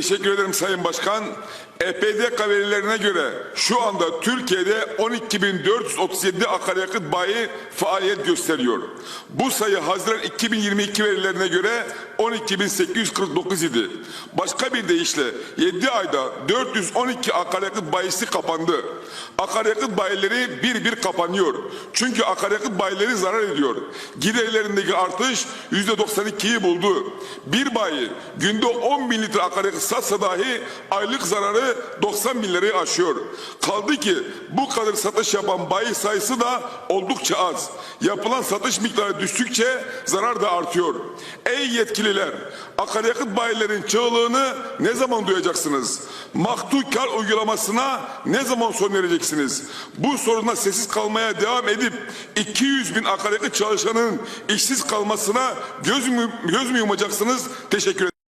Teşekkür ederim Sayın Başkan. EPDK verilerine göre şu anda Türkiye'de 12.437 akaryakıt bayi faaliyet gösteriyor. Bu sayı Haziran 2022 verilerine göre 12.849 idi. Başka bir deyişle 7 ayda 412 akaryakıt bayisi kapandı. Akaryakıt bayileri bir bir kapanıyor. Çünkü akaryakıt bayileri zarar ediyor. Giderlerindeki artış %92'yi buldu. Bir bayi günde 10 bin litre akaryakıt satsa dahi aylık zararı 90 bin lirayı aşıyor. Kaldı ki bu kadar satış yapan bayi sayısı da oldukça az. Yapılan satış miktarı düştükçe zarar da artıyor. Ey yetkililer akaryakıt bayilerin çığlığını ne zaman duyacaksınız? Maktul kar uygulamasına ne zaman son vereceksiniz? Bu soruna sessiz kalmaya devam edip 200 bin akaryakıt çalışanın işsiz kalmasına göz mü, göz mü yumacaksınız? Teşekkür ederim.